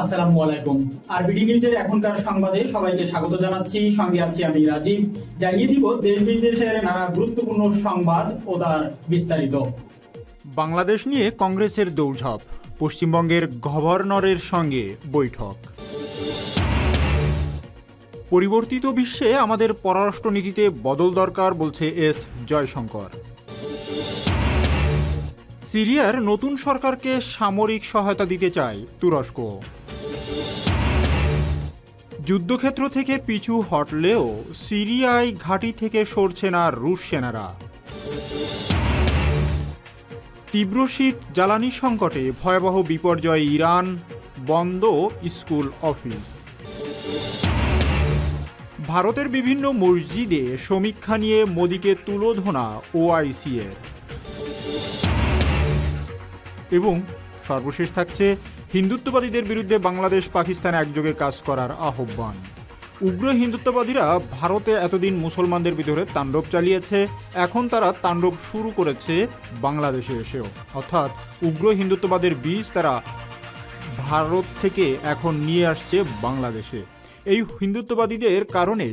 আসসালামু আলাইকুম। আরবিডি নিউজের এখনকার সংবাদে সবাইকে স্বাগত জানাচ্ছি। সঙ্গে আছি আমি রাজীব। জানিয়ে দিব দেশ বিদেশের নানা গুরুত্বপূর্ণ সংবাদ ও তার বিস্তারিত। বাংলাদেশ নিয়ে কংগ্রেসের দৌড়ঝাঁপ, পশ্চিমবঙ্গের গভর্নরের সঙ্গে বৈঠক। পরিবর্তিত বিশ্বে আমাদের পররাষ্ট্রনীতিতে বদল দরকার বলছে এস জয়শঙ্কর। সিরিয়ার নতুন সরকারকে সামরিক সহায়তা দিতে চায় তুরস্ক। যুদ্ধক্ষেত্র থেকে পিছু হটলেও সিরিয়ায় ঘাঁটি থেকে সরছে না রুশ সেনারা। তীব্র শীত, জ্বালানি সংকটে ভয়াবহ বিপর্যয়, ইরান বন্ধ স্কুল অফিস। ভারতের বিভিন্ন মসজিদে সমীক্ষা নিয়ে মোদীকে তুলোধনা ওআইসি এর এবং সর্বশেষ থাকছে হিন্দুত্ববাদীদের বিরুদ্ধে বাংলাদেশ পাকিস্তান একযোগে কাজ করার আহ্বান। উগ্র হিন্দুত্ববাদীরা ভারতে এতদিন মুসলমানদের ভিতরে তাণ্ডব চালিয়েছে, এখন তারা তাণ্ডব শুরু করেছে বাংলাদেশে এসেও। অর্থাৎ উগ্র হিন্দুত্ববাদের বীজ তারা ভারত থেকে এখন নিয়ে আসছে বাংলাদেশে। এই হিন্দুত্ববাদীদের কারণে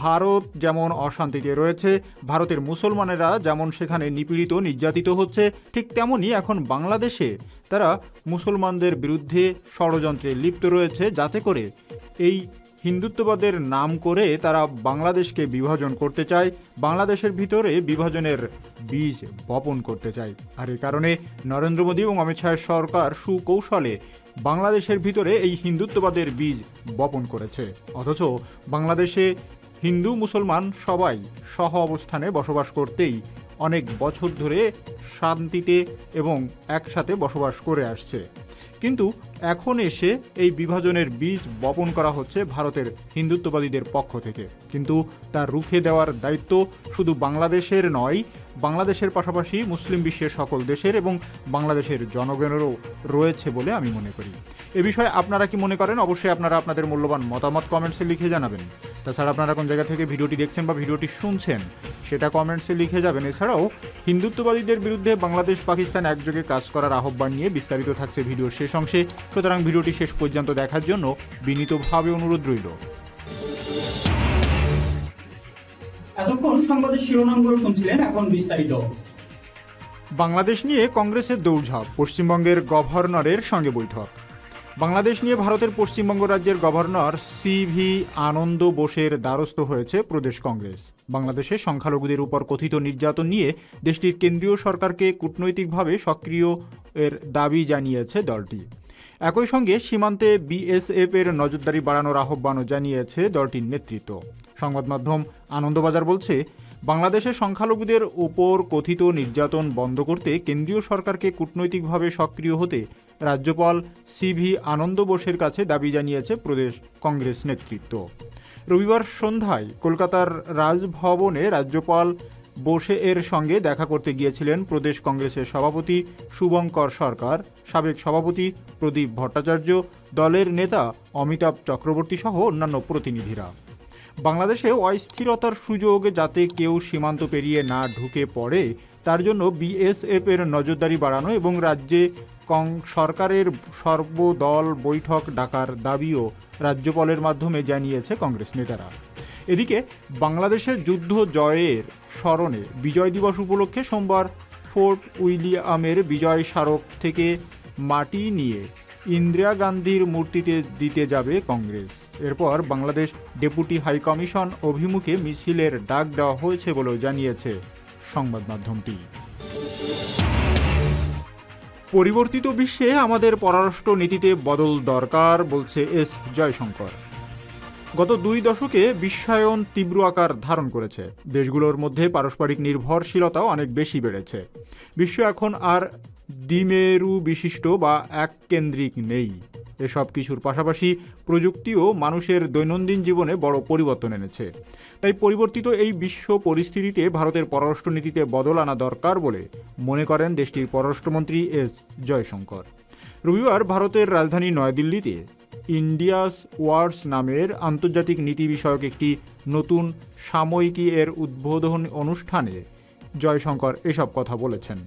ভারত যেমন অশান্তিতে রয়েছে, ভারতের মুসলমানেরা যেমন সেখানে নিপীড়িত, নির্যাতিত হচ্ছে, ঠিক তেমনই এখন বাংলাদেশে তারা মুসলমানদের বিরুদ্ধে ষড়যন্ত্রে লিপ্ত রয়েছে যাতে করে এই হিন্দুত্ববাদের নাম করে তারা বাংলাদেশকে বিভাজন করতে চায়, বাংলাদেশের ভিতরে বিভাজনের বীজ বপন করতে চায়। আর এ কারণে নরেন্দ্র মোদী এবং অমিত শাহের সরকার সুকৌশলে বাংলাদেশের ভিতরে এই হিন্দুত্ববাদের বীজ বপন করেছে। অথচ বাংলাদেশে হিন্দু, মুসলমান সবাই সহ অবস্থানে বসবাস করতেই অনেক বছর ধরে শান্তিতে এবং একসাথে বসবাস করে আসছে। কিন্তু এখন এসে এই বিভাজনের বীজ বপন করা হচ্ছে ভারতের হিন্দুত্ববাদীদের পক্ষ থেকে। কিন্তু তা রুখে দেওয়ার দায়িত্ব শুধু বাংলাদেশের নয়, বাংলাদেশের পাশাপাশি মুসলিম বিশ্বের সকল দেশের এবং বাংলাদেশের জনগণেরও রয়েছে বলে আমি মনে করি। এ বিষয়ে আপনারা কি মনে করেন? অবশ্যই আপনারা আপনাদের মূল্যবান মতামত কমেন্টসে লিখে জানাবেন। তাছাড়া আপনারা কোন জায়গা থেকে ভিডিওটি দেখছেন বা ভিডিওটি শুনছেন সেটা কমেন্টসে লিখে যাবেন। এছাড়াও হিন্দুত্ববাদীদের বিরুদ্ধে বাংলাদেশ পাকিস্তান একযোগে কাজ করার আহ্বান নিয়ে বিস্তারিত থাকছে ভিডিওর শেষ অংশে। সুতরাং ভিডিওটি শেষ পর্যন্ত দেখার জন্য বিনীতভাবে অনুরোধ রইল। এতক্ষণ সংবাদের শিরোনামগুলো শুনছিলেন এখন বিস্তারিত। বাংলাদেশ নিয়ে কংগ্রেসের দৌড়ঝাঁপ পশ্চিমবঙ্গের গভর্নরের সঙ্গে বৈঠক। বাংলাদেশ নিয়ে ভারতের পশ্চিমবঙ্গ রাজ্যের গভর্নর সি ভি আনন্দ বোসের দ্বারস্থ হয়েছে প্রদেশ কংগ্রেস। বাংলাদেশের সংখ্যালঘুদের উপর কথিত নির্যাতন নিয়ে দেশটির কেন্দ্রীয় সরকারকে কূটনৈতিকভাবে সক্রিয় এর দাবি জানিয়েছে দলটি। একই সঙ্গে সীমান্তে বিএসএফ এর নজরদারি বাড়ানোর আহ্বানও জানিয়েছে দলটির নেতৃত্ব। সংবাদ মাধ্যম আনন্দবাজার বলছে বাংলাদেশের সংখ্যালঘুদের ওপর কথিত নির্যাতন বন্ধ করতে কেন্দ্রীয় সরকারকে কূটনৈতিকভাবে সক্রিয় হতে রাজ্যপাল সিভি আনন্দ বোসের কাছে দাবি জানিয়েছে প্রদেশ কংগ্রেস নেতৃত্ব। রবিবার সন্ধ্যায় কলকাতার রাজভবনে রাজ্যপাল বোসে এর সঙ্গে দেখা করতে গিয়েছিলেন প্রদেশ কংগ্রেসের সভাপতি শুভঙ্কর সরকার, সাবেক সভাপতি প্রদীপ ভট্টাচার্য, দলের নেতা অমিতাভ চক্রবর্তী সহ অন্যান্য প্রতিনিধিরা। বাংলাদেশে অস্থিরতার সুযোগ যাতে কেউ সীমান্ত পেরিয়ে না ঢুকে পড়ে তার জন্য বিএসএফ এর নজরদারি বাড়ানো এবং রাজ্যে কং, সরকারের সর্বদল বৈঠক ডাকার দাবিও রাজ্যপালের মাধ্যমে জানিয়েছে কংগ্রেস নেতারা। এদিকে বাংলাদেশের যুদ্ধ জয়ের স্মরণে বিজয় দিবস উপলক্ষে সোমবার ফোর্ট উইলিয়ামের বিজয় স্মারক থেকে মাটি নিয়ে ইন্দিরা গান্ধীর মূর্তিতে দিতে যাবে কংগ্রেস। এরপর বাংলাদেশ ডেপুটি হাইকমিশন অভিমুখে মিছিলের ডাক দেওয়া হয়েছে বলেও জানিয়েছে সংবাদ মাধ্যমটি। পরিবর্তিত বিশ্বে আমাদের পররাষ্ট্র নীতিতে বদল দরকার, বলছে এস জয়শঙ্কর। গত দুই দশকে বিশ্বায়ন তীব্র আকার ধারণ করেছে। দেশগুলোর মধ্যে পারস্পরিক নির্ভরশীলতাও অনেক বেশি বেড়েছে। বিশ্ব এখন আর দ্বিমেরু বিশিষ্ট বা এককেন্দ্রিক নেই। এসব কিছুর পাশাপাশি প্রযুক্তিও মানুষের দৈনন্দিন জীবনে বড় পরিবর্তন এনেছে। তাই পরিবর্তিত এই বিশ্ব পরিস্থিতিতে ভারতের পররাষ্ট্রনীতিতে বদল আনা দরকার বলে মনে করেন দেশটির পররাষ্ট্রমন্ত্রী এস. জয়শঙ্কর। রবিবার ভারতের রাজধানী নয়াদিল্লিতে ইন্ডিয়াস ওয়ার্ডস নামের আন্তর্জাতিক নীতি বিষয়ক একটি নতুন সাময়িকী এর উদ্বোধন অনুষ্ঠানে জয়শঙ্কর এসব কথা বলেছেন।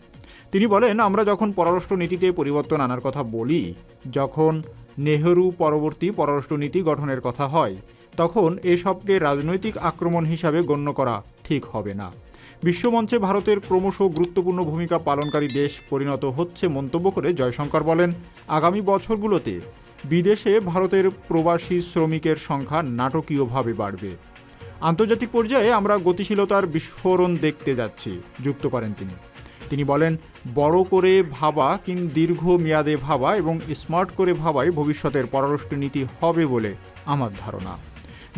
তিনি বলেন, আমরা যখন পররাষ্ট্র নীতিতে পরিবর্তন আনার কথা বলি, যখন নেহেরু পরবর্তী পররাষ্ট্রনীতি গঠনের কথা হয়। তখন এসবকে রাজনৈতিক আক্রমণ হিসাবে গণ্য করা ঠিক হবে না। বিশ্বমঞ্চে ভারতের ক্রমশ গুরুত্বপূর্ণ ভূমিকা পালনকারী দেশ পরিণত হচ্ছে মন্তব্য করে জয়শঙ্কর বলেন, আগামী বছরগুলোতে বিদেশে ভারতের প্রবাসী শ্রমিকের সংখ্যা নাটকীয়ভাবে বাড়বে। আন্তর্জাতিক পর্যায়ে আমরা গতিশীলতার বিস্ফোরণ দেখতে যাচ্ছি, যুক্ত করেন তিনি। তিনি বলেন, বড় করে ভাবা কিং দীর্ঘ মেয়াদে ভাবা এবং স্মার্ট করে ভাবাই ভবিষ্যতের পররাষ্ট্র নীতি হবে বলে আমার ধারণা।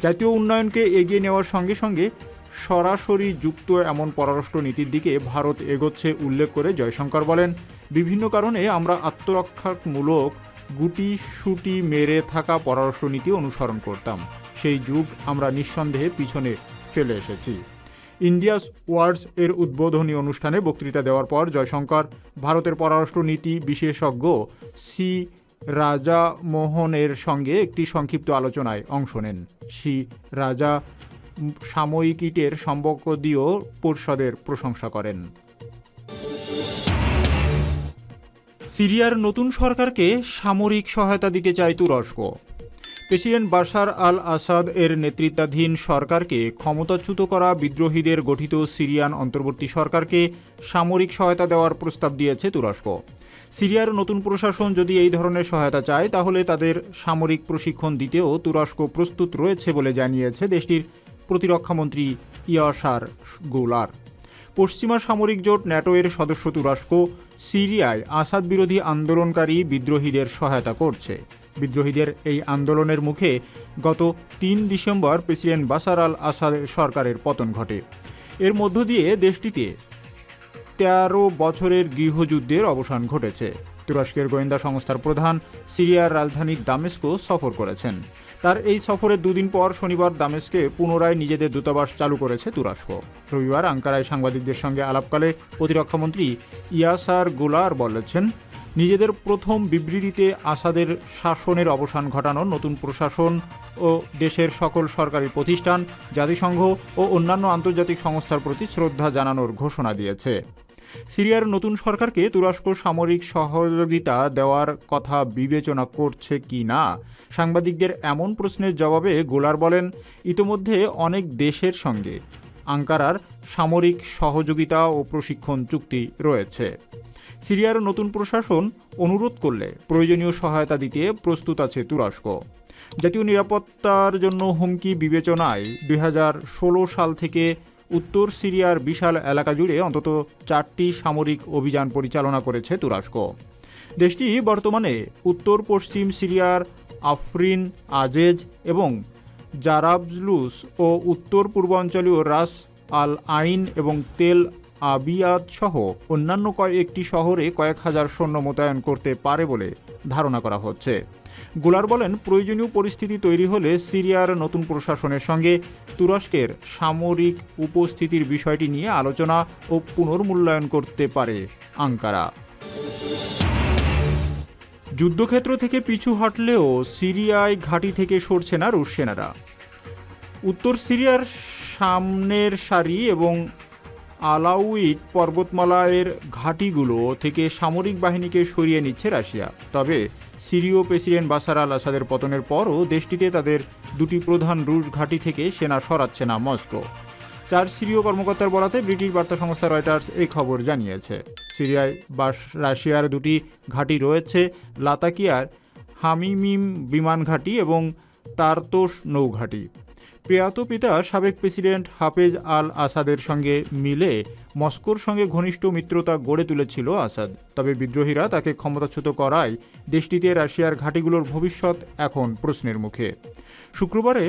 জাতীয় উন্নয়নকে এগিয়ে নেওয়ার সঙ্গে সঙ্গে সরাসরি যুক্ত এমন পররাষ্ট্র নীতির দিকে ভারত এগোচ্ছে উল্লেখ করে জয়শঙ্কর বলেন, বিভিন্ন কারণে আমরা আত্মরক্ষামূলক গুটি সুটি মেরে থাকা পররাষ্ট্রনীতি অনুসরণ করতাম। সেই যুগ আমরা নিঃসন্দেহে পিছনে ফেলে এসেছি। ইন্ডিয়াস ওয়ার্ডস এর উদ্বোধনী অনুষ্ঠানে বক্তৃতা দেওয়ার পর জয়শঙ্কর, ভারতের পররাষ্ট্র নীতি বিশেষজ্ঞ সি রাজা মোহনের সঙ্গে একটি সংক্ষিপ্ত আলোচনায় অংশ নেন। সি রাজা সাময়িকীটের সম্পর্কদীয় পরিষদের প্রশংসা করেন। সিরিয়ার নতুন সরকারকে সামরিক সহায়তা দিতে চায় তুরস্ক। প্রেসিডেন্ট বাশার আল আসাদ এর নেতৃত্বাধীন সরকারকে ক্ষমতাচ্যুত করা বিদ্রোহীদের গঠিত সিরিয়ান অন্তর্বর্তী সরকারকে সামরিক সহায়তা দেওয়ার প্রস্তাব দিয়েছে তুরস্ক। সিরিয়ার নতুন প্রশাসন যদি এই ধরনের সহায়তা চায়, তাহলে তাদের সামরিক প্রশিক্ষণ দিতেও তুরস্ক প্রস্তুত রয়েছে বলে জানিয়েছে দেশটির প্রতিরক্ষামন্ত্রী ইয়াসার গোলার। পশ্চিমা সামরিক জোট ন্যাটো এর সদস্য তুরস্ক সিরিয়ায় আসাদ বিরোধী আন্দোলনকারী বিদ্রোহীদের সহায়তা করছে। বিদ্রোহীদের এই আন্দোলনের মুখে গত তিন ডিসেম্বর প্রেসিডেন্ট বাসার আল আসাদ সরকারের পতন ঘটে। এর মধ্য দিয়ে দেশটিতে তেরো বছরের গৃহযুদ্ধের অবসান ঘটেছে। তুরস্কের গোয়েন্দা সংস্থার প্রধান সিরিয়ার রাজধানী দামেস্কো সফর করেছেন। তার এই সফরের দুদিন পর শনিবার দামেস্কে পুনরায় নিজেদের দূতাবাস চালু করেছে তুরস্ক। রবিবার আঙ্কারায় সাংবাদিকদের সঙ্গে আলাপকালে প্রতিরক্ষামন্ত্রী ইয়াসার গোলার বলেছেন নিজেদের প্রথম বিবৃতিতে আসাদের শাসনের অবসান ঘটানো নতুন প্রশাসন ও দেশের সকল সরকারি প্রতিষ্ঠান, জাতিসংঘ ও অন্যান্য আন্তর্জাতিক সংস্থার প্রতি শ্রদ্ধা জানানোর ঘোষণা দিয়েছে। সিরিয়ার নতুন সরকারকে তুরস্ক সামরিক সহযোগিতা দেওয়ার কথা বিবেচনা করছে কি না? সাংবাদিকদের এমন প্রশ্নের জবাবে গোলার বলেন, ইতোমধ্যে অনেক দেশের সঙ্গে আঙ্কারার সামরিক সহযোগিতা ও প্রশিক্ষণ চুক্তি রয়েছে। সিরিয়ার নতুন প্রশাসন অনুরোধ করলে প্রয়োজনীয় সহায়তা দিতে প্রস্তুত আছে তুরস্ক। জাতীয় নিরাপত্তার জন্য হুমকি বিবেচনায় দুই হাজার ষোলো সাল থেকে উত্তর সিরিয়ার বিশাল এলাকা জুড়ে অন্তত চারটি সামরিক অভিযান পরিচালনা করেছে তুরস্ক। দেশটি বর্তমানে উত্তর পশ্চিম সিরিয়ার আফরিন আজেজ এবং জারাবজলুস ও উত্তর পূর্বাঞ্চলীয় রাস আল আইন এবং তেল আবিয়াদ সহ অন্যান্য কয়েকটি শহরে কয়েক হাজার সৈন্য মোতায়েন করতে পারে বলে ধারণা করা হচ্ছে। গোলার বলেন, প্রয়োজনীয় পরিস্থিতি তৈরি হলে সিরিয়ার নতুন প্রশাসনের সঙ্গে তুরস্কের সামরিক উপস্থিতির বিষয়টি নিয়ে আলোচনা ও পুনর্মূল্যায়ন করতে পারে আঙ্কারা। যুদ্ধক্ষেত্র থেকে পিছু হাঁটলেও সিরিয়ায় ঘাঁটি থেকে সরছে না রুশ সেনারা। উত্তর সিরিয়ার সামনের সারি এবং আলাউইট পর্বতমালায়ের ঘাঁটিগুলো থেকে সামরিক বাহিনীকে সরিয়ে নিচ্ছে রাশিয়া। তবে সিরীয় প্রেসিডেন্ট বাসার আল আসাদের পতনের পরও দেশটিতে তাদের দুটি প্রধান রুশ ঘাঁটি থেকে সেনা সরাচ্ছে না মস্কো। চার সিরীয় কর্মকর্তার বরাতে ব্রিটিশ বার্তা সংস্থা রয়টার্স এই খবর জানিয়েছে। সিরিয়ায় বাস রাশিয়ার দুটি ঘাঁটি রয়েছে, লাতাকিয়ার হামিমিম বিমান ঘাঁটি এবং তারতোস নৌঘাঁটি। প্রয়াত পিতা সাবেক প্রেসিডেন্ট হাফেজ আল আসাদের সঙ্গে মিলে মস্কোর সঙ্গে ঘনিষ্ঠ মিত্রতা গড়ে তুলেছিল আসাদ। তবে বিদ্রোহীরা তাকে ক্ষমতাচ্যুত করায় দেশটিতে রাশিয়ার ঘাঁটিগুলোর ভবিষ্যৎ এখন প্রশ্নের মুখে। শুক্রবারে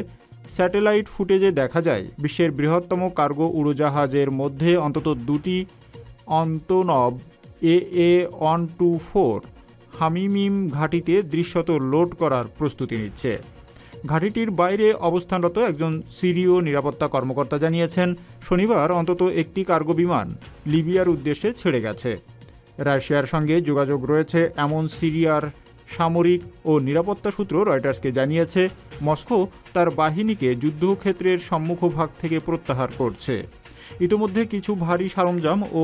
স্যাটেলাইট ফুটেজে দেখা যায়, বিশ্বের বৃহত্তম কার্গো উড়োজাহাজের মধ্যে অন্তত দুটি Antonov A A one two four Hmeimim ঘাঁটিতে দৃশ্যত লোড করার প্রস্তুতি নিচ্ছে। ঘাঁটিটির বাইরে অবস্থানরত একজন সিরীয় নিরাপত্তা কর্মকর্তা জানিয়েছেন, শনিবার অন্তত একটি কার্গো বিমান লিবিয়ার উদ্দেশ্যে ছেড়ে গেছে। রাশিয়ার সঙ্গে যোগাযোগ রয়েছে এমন সিরিয়ার সামরিক ও নিরাপত্তা সূত্র রয়টার্সকে জানিয়েছে, মস্কো তার বাহিনীকে যুদ্ধক্ষেত্রের সম্মুখভাগ থেকে প্রত্যাহার করছে। ইতোমধ্যে কিছু ভারী সরঞ্জাম ও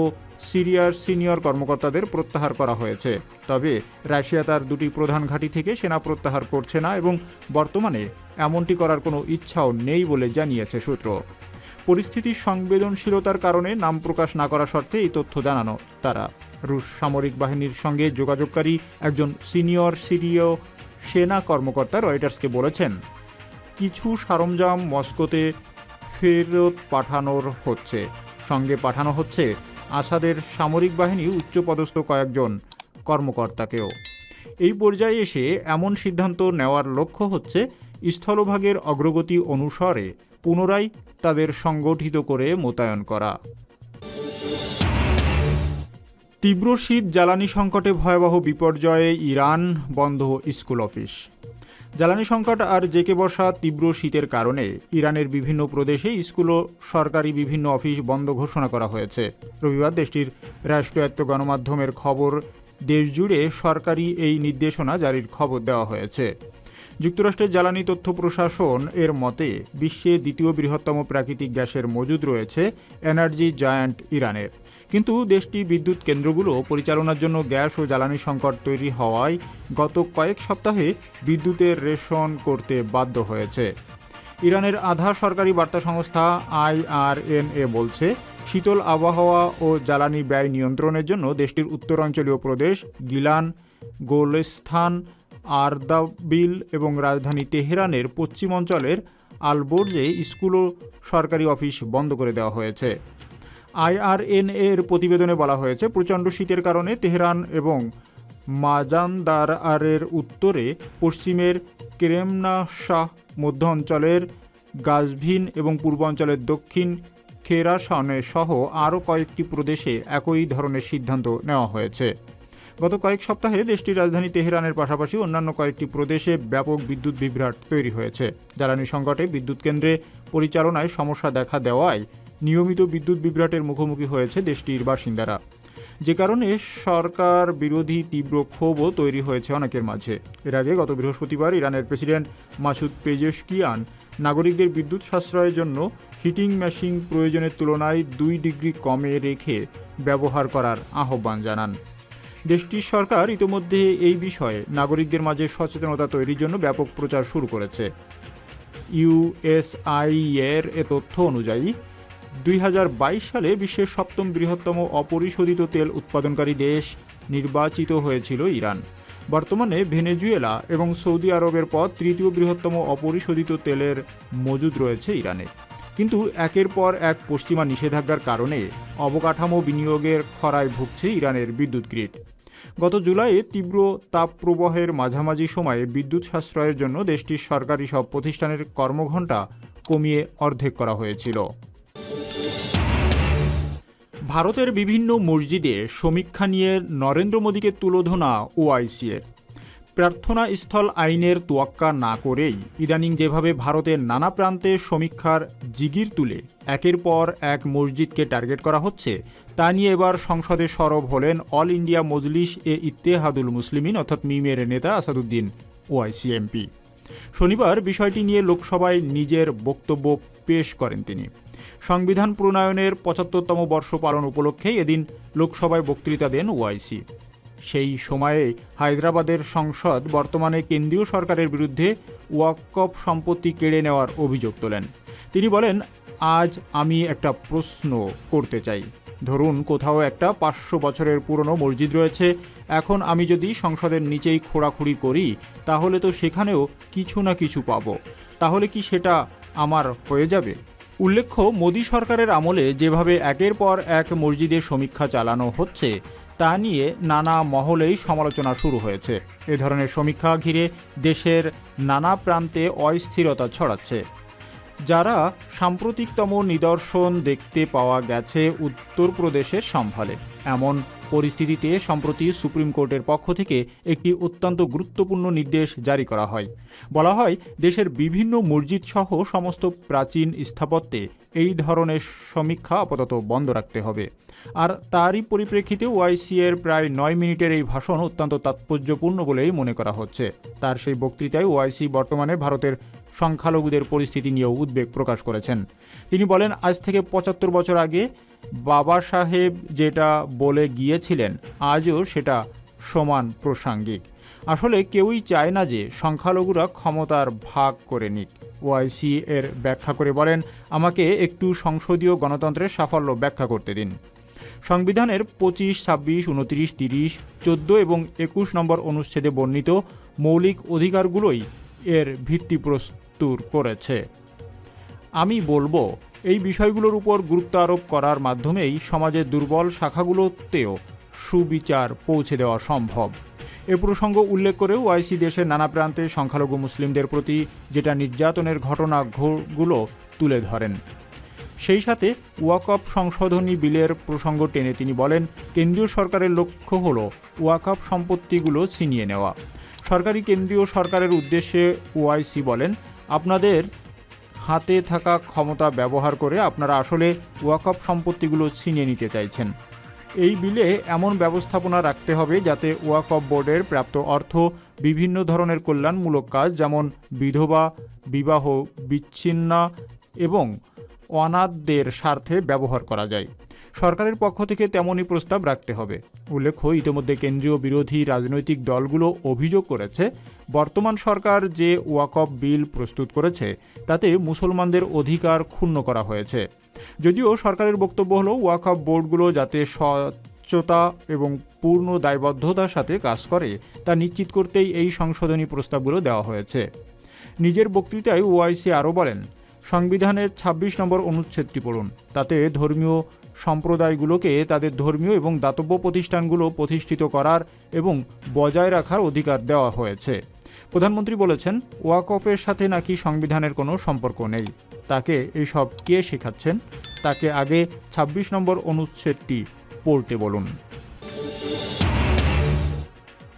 সিরিয়ার সিনিয়র কর্মকর্তাদের প্রত্যাহার করা হয়েছে। তবে রাশিয়া তার দুটি প্রধান ঘাঁটি থেকে সেনা প্রত্যাহার করছে না এবং বর্তমানে এমনটি করার কোনো ইচ্ছাও নেই বলে জানিয়েছে সূত্র। পরিস্থিতির সংবেদনশীলতার কারণে নাম প্রকাশ না করা শর্তে এই তথ্য জানানো তারা। রুশ সামরিক বাহিনীর সঙ্গে যোগাযোগকারী একজন সিনিয়র সিরীয় সেনা কর্মকর্তা রয়টার্সকে বলেছেন, কিছু সরঞ্জাম মস্কোতে ফেরত পাঠানোর হচ্ছে। সঙ্গে পাঠানো হচ্ছে আসাদের সামরিক বাহিনী উচ্চপদস্থ কয়েকজন কর্মকর্তাকেও। এই পর্যায়ে এসে এমন সিদ্ধান্ত নেওয়ার লক্ষ্য হচ্ছে স্থলভাগের অগ্রগতি অনুসারে পুনরায় তাদের সংগঠিত করে মোতায়েন করা। তীব্র শীত, জ্বালানি সংকটে ভয়াবহ বিপর্যয়ে ইরান বন্ধ স্কুল অফিস। জ্বালানি সংকট আর জেকে বর্ষা তীব্র শীতের কারণে ইরানের বিভিন্ন প্রদেশে স্কুল ও সরকারি বিভিন্ন অফিস বন্ধ ঘোষণা করা হয়েছে। রবিবার দেশটির রাষ্ট্রায়ত্ত গণমাধ্যমের খবর দেশজুড়ে সরকারি এই নির্দেশনা জারির খবর দেওয়া হয়েছে। যুক্তরাষ্ট্রের জ্বালানি তথ্য প্রশাসন এর মতে, বিশ্বে দ্বিতীয় বৃহত্তম প্রাকৃতিক গ্যাসের মজুদ রয়েছে এনার্জি জায়ান্ট ইরানের। কিন্তু দেশটি বিদ্যুৎ কেন্দ্রগুলো পরিচালনার জন্য গ্যাস ও জ্বালানি সংকট তৈরি হওয়ায় গত কয়েক সপ্তাহে বিদ্যুতের রেশন করতে বাধ্য হয়েছে। ইরানের আধা সরকারি বার্তা সংস্থা আইআরএনএ বলছে, শীতল আবহাওয়া ও জ্বালানি ব্যয় নিয়ন্ত্রণের জন্য দেশটির উত্তরাঞ্চলীয় প্রদেশ গিলান, গোলেস্থান, আরদাবিল এবং রাজধানী তেহরানের পশ্চিম অঞ্চলের আলবোর্জে স্কুল ও সরকারি অফিস বন্ধ করে দেওয়া হয়েছে। আইআরএন এর প্রতিবেদনে বলা হয়েছে, প্রচণ্ড শীতের কারণে তেহরান এবং মাজানদার আরের উত্তরে পশ্চিমের কেরেমনা শাহ মধ্য অঞ্চলের গাজভিন এবং পূর্বাঞ্চলের দক্ষিণ খেরাসানে সহ আরও কয়েকটি প্রদেশে একই ধরনের সিদ্ধান্ত নেওয়া হয়েছে। গত কয়েক সপ্তাহে দেশটির রাজধানী তেহরানের পাশাপাশি অন্যান্য কয়েকটি প্রদেশে ব্যাপক বিদ্যুৎ বিভ্রাট তৈরি হয়েছে। জ্বালানি সংকটে বিদ্যুৎ কেন্দ্রে পরিচালনায় সমস্যা দেখা দেওয়ায় নিয়মিত বিদ্যুৎ বিভ্রাটের মুখোমুখি হয়েছে দেশটির বাসিন্দারা। যে কারণে সরকার বিরোধী তীব্র ক্ষোভও তৈরি হয়েছে অনেকের মাঝে। এর আগে গত বৃহস্পতিবার ইরানের প্রেসিডেন্ট মাসুদ পেজেশকিয়ান নাগরিকদের বিদ্যুৎ সাশ্রয়ের জন্য হিটিং মেশিন প্রয়োজনের তুলনায় দুই ডিগ্রি কমে রেখে ব্যবহার করার আহ্বান জানান। দেশটির সরকার ইতোমধ্যে এই বিষয়ে নাগরিকদের মাঝে সচেতনতা তৈরির জন্য ব্যাপক প্রচার শুরু করেছে। ইউএসআই এর এ তথ্য অনুযায়ী দুই হাজার বাইশ সালে বিশ্বের সপ্তম বৃহত্তম অপরিশোধিত তেল উৎপাদনকারী দেশ নির্বাচিত হয়েছিল ইরান। বর্তমানে ভেনেজুয়েলা এবং সৌদি আরবের পর তৃতীয় বৃহত্তম অপরিশোধিত তেলের মজুদ রয়েছে ইরানে। কিন্তু একের পর এক পশ্চিমা নিষেধাজ্ঞার কারণে অবকাঠামো বিনিয়োগের খরায় ভুগছে ইরানের বিদ্যুৎ গ্রিড। গত জুলাইয়ে তীব্র তাপপ্রবাহের মাঝামাঝি সময়ে বিদ্যুৎ সাশ্রয়ের জন্য দেশটির সরকারি সব প্রতিষ্ঠানের কর্মঘণ্টা কমিয়ে অর্ধেক করা হয়েছিল। ভারতের বিভিন্ন মসজিদে সমীক্ষা নিয়ে নরেন্দ্র মোদীকে তুলোধনা ওআইসি এর প্রার্থনা স্থল আইনের তোয়াক্কা না করেই ইদানিং যেভাবে ভারতের নানা প্রান্তে সমীক্ষার জিগির তুলে একের পর এক মসজিদকে টার্গেট করা হচ্ছে, তা নিয়ে এবার সংসদে সরব হলেন অল ইন্ডিয়া মজলিস এ ইত্তেহাদুল মুসলিমিন অর্থাৎ মিমের নেতা আসাদুদ্দিন, ওআইসি এমপি। শনিবার বিষয়টি নিয়ে লোকসভায় নিজের বক্তব্য পেশ করেন তিনি। সংবিধান প্রণয়নের পঁচাত্তরতম বর্ষ পালন উপলক্ষে এদিন লোকসভায় বক্তৃতা দেন ওআইসি সেই সময়ে হায়দ্রাবাদের সংসদ বর্তমানে কেন্দ্রীয় সরকারের বিরুদ্ধে ওয়াকফ সম্পত্তি কেড়ে নেওয়ার অভিযোগ তোলেন। তিনি বলেন, আজ আমি একটা প্রশ্ন করতে চাই। ধরুন কোথাও একটা পাঁচশো বছরের পুরনো মসজিদ রয়েছে। এখন আমি যদি সংসদের নিচেই খোঁড়াখুড়ি করি, তাহলে তো সেখানেও কিছু না কিছু পাবো। তাহলে কি সেটা আমার হয়ে যাবে? উল্লেখ্য, মোদী সরকারের আমলে যেভাবে একের পর এক মসজিদের সমীক্ষা চালানো হচ্ছে, তা নিয়ে নানা মহলেই সমালোচনা শুরু হয়েছে। এ ধরনের সমীক্ষা ঘিরে দেশের নানা প্রান্তে অস্থিরতা ছড়াচ্ছে। যারা সাম্প্রতিকতম নিদর্শন দেখতে পাওয়া গেছে, উত্তরপ্রদেশের সম্ভালে। এমন পরিস্থিতিতে সম্প্রতি সুপ্রিম কোর্টের পক্ষ থেকে একটি অত্যন্ত গুরুত্বপূর্ণ নির্দেশ জারি করা হয়। বলা হয়, দেশের বিভিন্ন মসজিদ সহ সমস্ত প্রাচীন স্থাপত্যে এই ধরনের সমীক্ষা আপাতত বন্ধ রাখতে হবে। আর তারই পরিপ্রেক্ষিতে ওয়াইসি এর প্রায় নয় মিনিটের এই ভাষণ অত্যন্ত তাৎপর্যপূর্ণ বলেই মনে করা হচ্ছে। তার সেই বক্তৃতায় ওয়াইসি বর্তমানে ভারতের সংখ্যালঘুদের পরিস্থিতি নিয়েও উদ্বেগ প্রকাশ করেছেন। তিনি বলেন, আজ থেকে পঁচাত্তর বছর আগে বাবা সাহেব যেটা বলে গিয়েছিলেন, আজও সেটা সমান প্রাসঙ্গিক। আসলে কেউই চায় না যে সংখ্যালঘুরা ক্ষমতার ভাগ করে নিক। ওআইসি এর ব্যাখ্যা করে বলেন, আমাকে একটু সংসদীয় গণতন্ত্রের সাফল্য ব্যাখ্যা করতে দিন। সংবিধানের পঁচিশ, ছাব্বিশ, উনত্রিশ, তিরিশ, চোদ্দ এবং একুশ নম্বর অনুচ্ছেদে বর্ণিত মৌলিক অধিকারগুলোই এর ভিত্তি প্রস্তুর করেছে। আমি বলব এই বিষয়গুলোর উপর গুরুত্ব আরোপ করার মাধ্যমেই সমাজের দুর্বল শাখাগুলোতেও সুবিচার পৌঁছে দেওয়া সম্ভব। এ প্রসঙ্গ উল্লেখ করে ওআইসি দেশের নানা প্রান্তে সংখ্যালঘু মুসলিমদের প্রতি যেটা নির্যাতনের ঘটনাগুলো তুলে ধরেন। সেই সাথে ওয়াকফ সংশোধনী বিলের প্রসঙ্গ টেনে তিনি বলেন, কেন্দ্রীয় সরকারের লক্ষ্য হল ওয়াকফ সম্পত্তিগুলো ছিনিয়ে নেওয়া। সরকারি কেন্দ্রীয় সরকারের উদ্দেশ্যে ওআইসি বলেন, আপনাদের হাতে থাকা ক্ষমতা ব্যবহার করে আপনারা আসলে ওয়াকফ সম্পত্তিগুলো ছিনিয়ে নিতে চাইছেন। এই বিলে এমন ব্যবস্থাপনা রাখতে হবে যাতে ওয়াকফ বোর্ডের প্রাপ্ত অর্থ বিভিন্ন ধরনের কল্যাণমূলক কাজ যেমন বিধবা, বিবাহ বিচ্ছিন্না এবং অনাথদের স্বার্থে ব্যবহার করা যায়। সরকারের পক্ষ থেকে তেমনই প্রস্তাব রাখতে হবে। উল্লেখ্য, ইতিমধ্যে কেন্দ্রীয় বিরোধী রাজনৈতিক দলগুলো অভিযোগ করেছে বর্তমান সরকার যে ওয়াকফ বিল প্রস্তুত করেছে, তাতে মুসলমানদের অধিকার ক্ষুণ্ণ করা হয়েছে। যদিও সরকারের বক্তব্য হলো, ওয়াকফ বোর্ডগুলো যাতে স্বচ্ছতা এবং পূর্ণ দায়বদ্ধতার সাথে কাজ করে, তা নিশ্চিত করতেই এই সংশোধনী প্রস্তাবগুলো দেওয়া হয়েছে। নিজের বক্তৃতায় ওআইসি আরও বলেন, সংবিধানের ২৬ নম্বর অনুচ্ছেদটি পড়ুন। তাতে ধর্মীয় সম্প্রদায়গুলোকে তাদের ধর্মীয় এবং দাতব্য প্রতিষ্ঠানগুলো প্রতিষ্ঠিত করার এবং বজায় রাখার অধিকার দেওয়া হয়েছে। প্রধানমন্ত্রী বলেছেন ওয়াকফের সাথে নাকি সংবিধানের কোনো সম্পর্ক নেই। তাকে এইসব কে শেখাচ্ছেন? তাকে আগে ২৬ নম্বর অনুচ্ছেদটি পড়তে বলুন।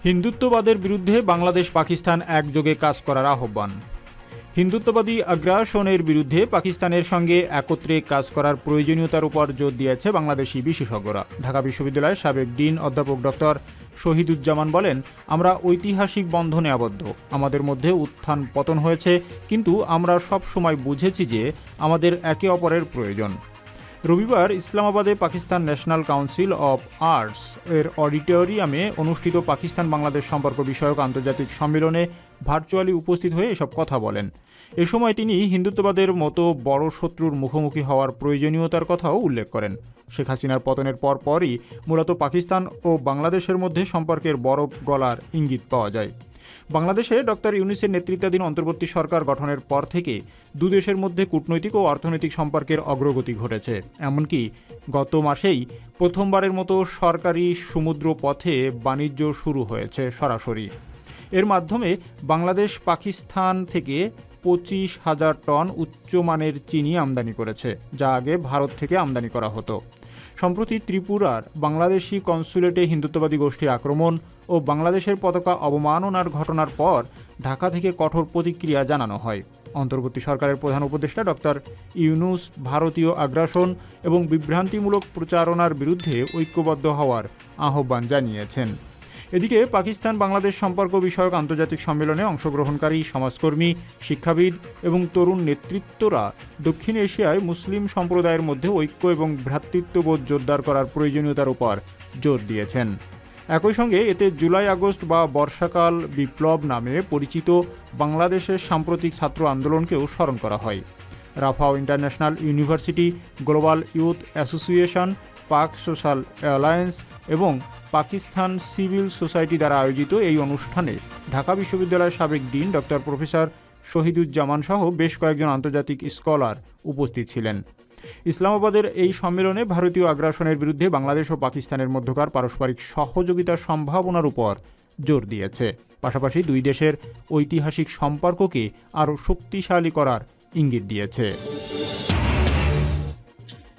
হিন্দুত্ববাদের বিরুদ্ধে বাংলাদেশ পাকিস্তান একযোগে কাজ করার আহ্বান। হিন্দুত্ববাদী আগ্রাসনের বিরুদ্ধে পাকিস্তানের সঙ্গে একত্রে কাজ করার প্রয়োজনীয়তার উপর জোর দিয়েছে বাংলাদেশি বিশেষজ্ঞরা। ঢাকা বিশ্ববিদ্যালয়ের সাবেক ডিন অধ্যাপক ডক্টর শহীদুজ্জামান বলেন, আমরা ঐতিহাসিক বন্ধনে আবদ্ধ। আমাদের মধ্যে উত্থান পতন হয়েছে, কিন্তু আমরা সব সময় বুঝেছি যে আমাদের একে অপরের প্রয়োজন। রবিবার ইসলামাবাদে Pakistan National Council of Arts এর অডিটোরিয়ামে অনুষ্ঠিত পাকিস্তান বাংলাদেশ সম্পর্ক বিষয়ক আন্তর্জাতিক সম্মেলনে ভার্চুয়ালি উপস্থিত হয়ে এসব কথা বলেন। এ সময় তিনি হিন্দুত্ববাদের মতো বড় শত্রুর মুখোমুখি হওয়ার প্রয়োজনীয়তার কথাও উল্লেখ করেন। শেখ হাসিনার পতনের পরপরই মূলত পাকিস্তান ও বাংলাদেশের মধ্যে সম্পর্কের বরফ গলার ইঙ্গিত পাওয়া যায়। বাংলাদেশে ডক্টর ইউনিসের নেতৃত্বাধীন অন্তর্বর্তী সরকার গঠনের পর থেকে দুদেশের মধ্যে কূটনৈতিক ও অর্থনৈতিক সম্পর্কের অগ্রগতি ঘটেছে। এমনকি গত মাসেই প্রথমবারের মতো সরকারি সমুদ্র পথে বাণিজ্য শুরু হয়েছে সরাসরি। এর মাধ্যমে বাংলাদেশ পাকিস্তান থেকে পঁচিশ হাজার টন উচ্চমানের চিনি আমদানি করেছে, যা আগে ভারত থেকে আমদানি করা হতো। সম্প্রতি ত্রিপুরার বাংলাদেশি কনসুলেটে হিন্দুত্ববাদী গোষ্ঠীর আক্রমণ ও বাংলাদেশের পতাকা অবমাননার ঘটনার পর ঢাকা থেকে কঠোর প্রতিক্রিয়া জানানো হয়। অন্তর্বর্তী সরকারের প্রধান উপদেষ্টা ডক্টর ইউনুস ভারতীয় আগ্রাসন এবং বিভ্রান্তিমূলক প্রচারণার বিরুদ্ধে ঐক্যবদ্ধ হওয়ার আহ্বান জানিয়েছেন। এদিকে পাকিস্তান বাংলাদেশ সম্পর্ক বিষয়ক আন্তর্জাতিক সম্মেলনে অংশগ্রহণকারী সমাজকর্মী, শিক্ষাবিদ এবং তরুণ নেতৃত্বরা দক্ষিণ এশিয়ায় মুসলিম সম্প্রদায়ের মধ্যে ঐক্য এবং ভ্রাতৃত্ববোধ জোরদার করার প্রয়োজনীয়তার উপর জোর দিয়েছেন। একই সঙ্গে এতে জুলাই আগস্ট বা বর্ষাকাল বিপ্লব নামে পরিচিত বাংলাদেশের সাম্প্রতিক ছাত্র আন্দোলনকেও স্মরণ করা হয়। রাফাও International University, Global Youth Association, Pak Social Alliance এবং পাকিস্তান সিভিল সোসাইটি দ্বারা আয়োজিত এই অনুষ্ঠানে ঢাকা বিশ্ববিদ্যালয়ের সাবেক ডিন ডক্টর প্রফেসর শহীদুজ্জামান সহ বেশ কয়েকজন আন্তর্জাতিক স্কলার উপস্থিত ছিলেন। ইসলামাবাদের এই সম্মেলনে ভারতীয় আগ্রাসনের বিরুদ্ধে বাংলাদেশ ও পাকিস্তানের মধ্যকার পারস্পরিক সহযোগিতার সম্ভাবনার উপর জোর দিয়েছে। পাশাপাশি দুই দেশের ঐতিহাসিক সম্পর্ককে আরও শক্তিশালী করার ইঙ্গিত দিয়েছে।